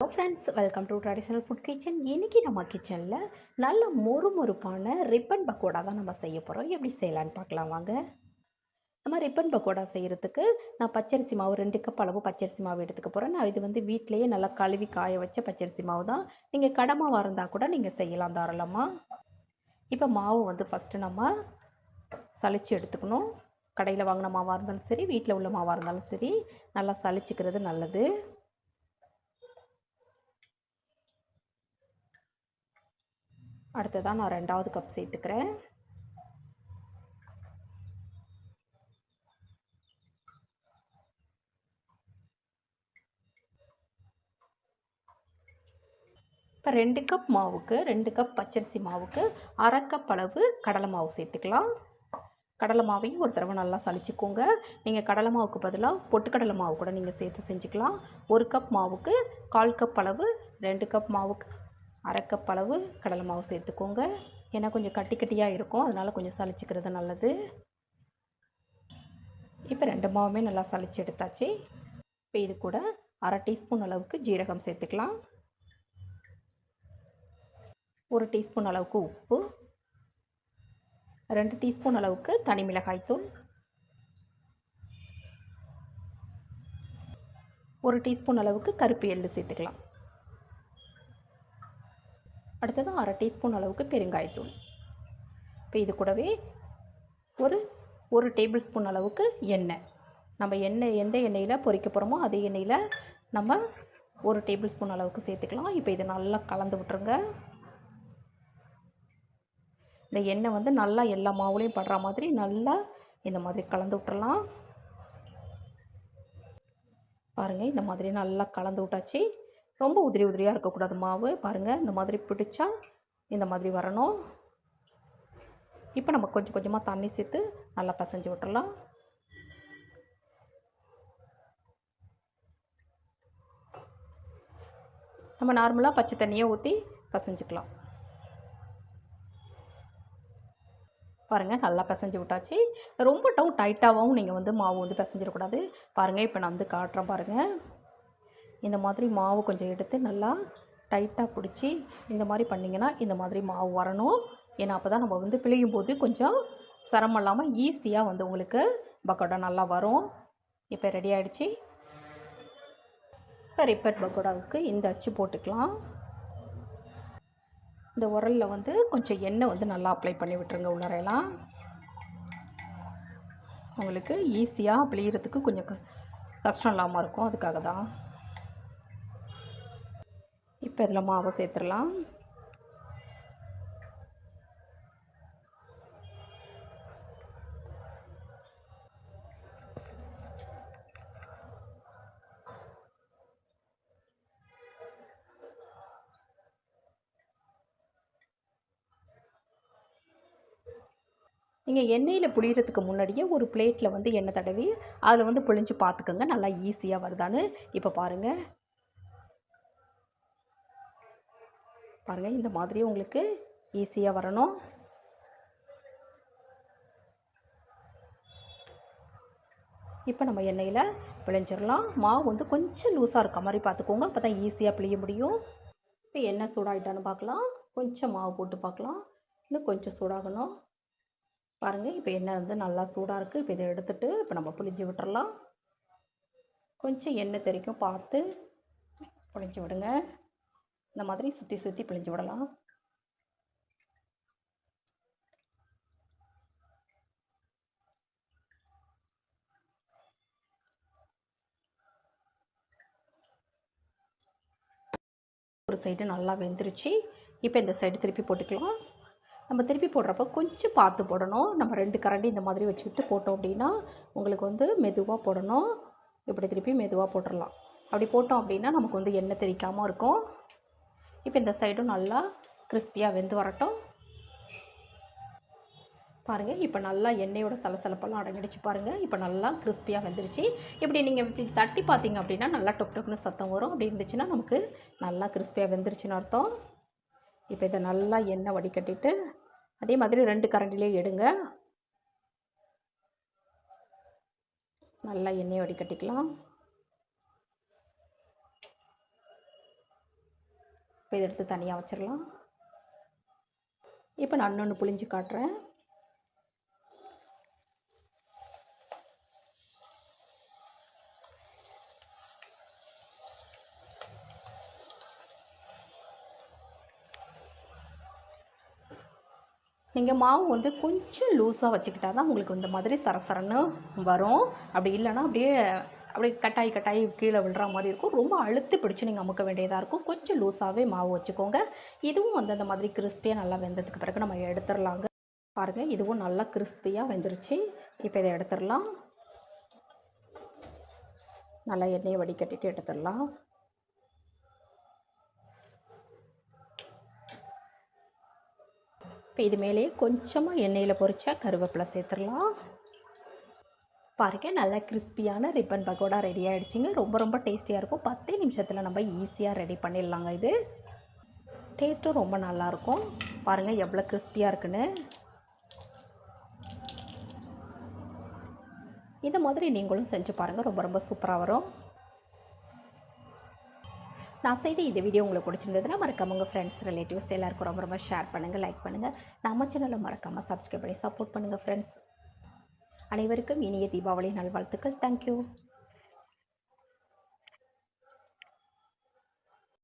Hello friends welcome to traditional food kitchen இன்றைக்கி நம்ம கிச்சனில் நல்ல மொறு மொறுப்பான ரிப்பன் பக்கோடா தான் நம்ம செய்ய போகிறோம் எப்படி செய்யலான்னு பார்க்கலாம் வாங்க. நம்ம ரிப்பன் பக்கோடா செய்கிறதுக்கு நான் பச்சரிசி மாவு ரெண்டு கப் அளவு பச்சரிசி மாவு எடுத்துக்க போகிறேன் நான் இது வந்து வீட்டிலேயே நல்லா கழுவி காய வச்ச பச்சரிசி மாவு தான். நீங்கள் கடமாவாக இருந்தால் கூட நீங்கள் செய்யலாம் தாராளமாக இப்போ மாவு வந்து ஃபஸ்ட்டு நம்ம சளிச்சு எடுத்துக்கணும். கடையில் வாங்கின மாவாக இருந்தாலும் சரி வீட்டில் உள்ள மாவாக இருந்தாலும் சரி நல்லா சளிச்சிக்கிறது நல்லது. அடுத்ததாக நான் ரெண்டாவது கப் சேர்த்துக்கிறேன். இப்போ ரெண்டு கப் மாவுக்கு ரெண்டு கப் பச்சரிசி மாவுக்கு அரை கப் அளவு கடலை மாவு சேர்த்துக்கலாம். கடலை மாவையும் ஒரு தடவை நல்லா சளிச்சுக்கோங்க. நீங்கள் கடலை மாவுக்கு பதிலாக பொட்டுக்கடலை மாவு கூட நீங்கள் சேர்த்து செஞ்சுக்கலாம். ஒரு கப் மாவுக்கு கால் கப் அளவு ரெண்டு கப் மாவுக்கு அரைக்கப்பளவு கடலை மாவு சேர்த்துக்கோங்க. ஏன்னா கொஞ்சம் கட்டி கட்டியாக இருக்கும். அதனால் கொஞ்சம் சளிச்சிக்கிறது நல்லது. இப்போ ரெண்டு மாவுமே நல்லா சளிச்சு எடுத்தாச்சு. இப்போ இது கூட அரை டீஸ்பூன் அளவுக்கு ஜீரகம் சேர்த்துக்கலாம். ஒரு டீஸ்பூன் அளவுக்கு உப்பு. ரெண்டு டீஸ்பூன் அளவுக்கு தனி மிளகாய் தூள். ஒரு டீஸ்பூன் அளவுக்கு கருப்பு எள்ளு சேர்த்துக்கலாம். அடுத்தது அரை டீஸ்பூன் அளவுக்கு பெருங்காயத்தூள். இப்போ இது கூடவே ஒரு ஒரு டேபிள் ஸ்பூன் அளவுக்கு எண்ணெய். நம்ம எண்ணெய் எந்த எண்ணெயில் பொறிக்க போகிறோமோ அதே எண்ணெயில் நம்ம ஒரு டேபிள் ஸ்பூன் அளவுக்கு சேர்த்துக்கலாம். இப்போ இதை நல்லா கலந்து விட்டுருங்க. இந்த எண்ணெய் வந்து நல்லா எல்லா மாவுலேயும் படுற மாதிரி நல்லா இந்த மாதிரி கலந்து விட்டுறலாம். பாருங்கள் இந்த மாதிரி நல்லா கலந்து விட்டாச்சு. ரொம்ப உதிரி உதிரியாக இருக்கக்கூடாது. மாவு பாருங்கள் இந்த மாதிரி பிடிச்சா இந்த மாதிரி வரணும். இப்போ நம்ம கொஞ்சம் கொஞ்சமாக தண்ணி சேர்த்து நல்லா பசைஞ்சு விட்டுறலாம். நம்ம நார்மலாக பச்சை தண்ணியை ஊற்றி பசைஞ்சுக்கலாம். பாருங்கள் நல்லா பிசைஞ்சு விட்டாச்சு. ரொம்ப டவு டைட்டாகவும் நீங்கள் வந்து மாவு வந்து பிசைஞ்சிடக்கூடாது. பாருங்கள் இப்போ நான் வந்து காட்டுறேன் பாருங்கள் இந்த மாதிரி மாவு கொஞ்சம் எடுத்து நல்லா டைட்டாக பிடிச்சி இந்த மாதிரி பண்ணிங்கன்னா இந்த மாதிரி மாவு வரணும். ஏன்னா அப்போ தான் நம்ம வந்து பிழையும் போது கொஞ்சம் சிரமம் இல்லாமல் ஈஸியாக வந்து உங்களுக்கு பக்கோடா நல்லா வரும். இப்போ ரெடி ஆகிடுச்சி இப்போ ரிப்பட் பக்கோடாவுக்கு இந்த அச்சு போட்டுக்கலாம். இந்த உரலில் வந்து கொஞ்சம் எண்ணெய் வந்து நல்லா அப்ளை பண்ணி விட்டுருங்க உள்ளறையெல்லாம் உங்களுக்கு ஈஸியாக பிழியறதுக்கு கொஞ்சம் க கஷ்டம் இல்லாமல் இருக்கும். அதுக்காக தான் இப்போ இதில் மாவை சேர்த்துடலாம். நீங்கள் எண்ணெயில் புளியறதுக்கு முன்னாடியே ஒரு பிளேட்டில் வந்து எண்ணெய் தடவி அதில் வந்து புளிஞ்சு பார்த்துக்கோங்க. நல்லா ஈஸியாக வருதான்னு. இப்போ பாருங்கள் பாருங்கள் இந்த மாதிரி உங்களுக்கு ஈஸியாக வரணும். இப்போ நம்ம எண்ணெயில் பிழிஞ்சிடலாம். மாவு வந்து கொஞ்சம் லூஸாக இருக்க மாதிரி பார்த்துக்கோங்க அப்போ தான் ஈஸியாக பிழிய முடியும். இப்போ எண்ணெய் சூடாகிட்டான்னு பார்க்கலாம். கொஞ்சம் மாவு போட்டு பார்க்கலாம். இன்னும் கொஞ்சம் சூடாகணும். பாருங்கள் இப்போ எண்ணெய் வந்து நல்லா சூடாக இருக்குது இப்போ இதை எடுத்துகிட்டு இப்போ நம்ம புளிஞ்சு விட்டுறலாம். கொஞ்சம் எண்ணெய் தெரிக்கும் பார்த்து புளிஞ்சு விடுங்க. இந்த மாதிரி சுற்றி சுற்றி பிழிஞ்சு விடலாம். ஒரு சைடு நல்லா வெந்துருச்சு. இப்போ இந்த சைடு திருப்பி போட்டுக்கலாம். நம்ம திருப்பி போடுறப்ப கொஞ்சம் பார்த்து போடணும். நம்ம ரெண்டு கரண்டி இந்த மாதிரி வச்சுக்கிட்டு போட்டோம் அப்படின்னா உங்களுக்கு வந்து மெதுவாக போடணும். இப்படி திருப்பி மெதுவாக போட்டுடலாம் அப்படி போட்டோம் அப்படின்னா நமக்கு வந்து எண்ணெய் தெரிக்காமல் இருக்கும். இப்போ இந்த சைடும் நல்லா கிறிஸ்பியாக வெந்து வரட்டும். பாருங்கள் இப்போ நல்லா எண்ணெயோட சலசலப்பெல்லாம் அடங்கிடுச்சு பாருங்கள் இப்போ நல்லா கிறிஸ்பியாக வெந்துருச்சு. இப்படி நீங்கள் இப்படி தட்டி பார்த்தீங்க அப்படின்னா நல்லா டொக் டொக்னு சத்தம் வரும். அப்படி இருந்துச்சுன்னா நமக்கு நல்லா கிறிஸ்பியாக வெந்துருச்சுன்னு அர்த்தம். இப்போ இதை நல்லா எண்ணெய் வடிகட்டிட்டு அதே மாதிரி ரெண்டு கரண்டிலே எடுங்க. நல்லா எண்ணெயை வடிகட்டிக்கலாம். இப்போ இதை எடுத்து தனியாக வச்சிடலாம் இப்போ நான் இன்னொன்று புளிஞ்சு காட்டுறேன். நீங்கள் மாவு வந்து கொஞ்சம் லூஸாக வச்சுக்கிட்டா தான் உங்களுக்கு இந்த மாதிரி சரசரன்னு வரும். அப்படி இல்லைன்னா அப்படியே அப்படியே கட்டாயி கட்டாயி கீழே விழுற மாதிரி இருக்கும். ரொம்ப அழுத்தி பிடிச்சி நீங்கள் அமுக்க வேண்டியதாக இருக்கும். கொஞ்சம் லூஸாகவே மாவு வச்சுக்கோங்க. இதுவும் வந்து அந்த மாதிரி கிறிஸ்பியாக நல்லா வெந்ததுக்கு பிறகு நம்ம எடுத்துடலாங்க. பாருங்கள் இதுவும் நல்லா கிறிஸ்பியாக வெந்துருச்சு. இப்போ இதை எடுத்துடலாம். நல்லா எண்ணெயை வடிகட்டிட்டு எடுத்துடலாம். இப்போ இது மேலேயே கொஞ்சமாக எண்ணெயில் பொரிச்சா கருவேப்பிலை சேர்த்துடலாம். பாருங்க நல்லா கிறிஸ்பியான ரிப்பன் பக்கோடா ரெடி ஆகிடுச்சிங்க ரொம்ப ரொம்ப டேஸ்டியாக இருக்கும். பத்தே நிமிஷத்தில் நம்ம ஈஸியாக ரெடி பண்ணிடலாங்க இது. டேஸ்ட்டும் ரொம்ப நல்லாயிருக்கும் பாருங்கள் எவ்வளோ கிறிஸ்பியாக இருக்குன்னு. இந்த மாதிரி நீங்களும் செஞ்சு பாருங்கள் ரொம்ப ரொம்ப சூப்பராக வரும். நான் செய்த இந்த வீடியோ உங்களுக்கு பிடிச்சிருந்ததுன்னா மறக்காம உங்கள் ஃப்ரெண்ட்ஸ் ரிலேட்டிவ்ஸ் எல்லாருக்கும் ரொம்ப ரொம்ப ஷேர் பண்ணுங்கள் லைக் பண்ணுங்கள் நம்ம சேனலை மறக்காமல் சப்ஸ்கிரைப் பண்ணி சப்போர்ட் பண்ணுங்கள் ஃப்ரெண்ட்ஸ் அனைவருக்கும் இனிய தீபாவளி நல்வாழ்த்துக்கள். தேங்க்யூ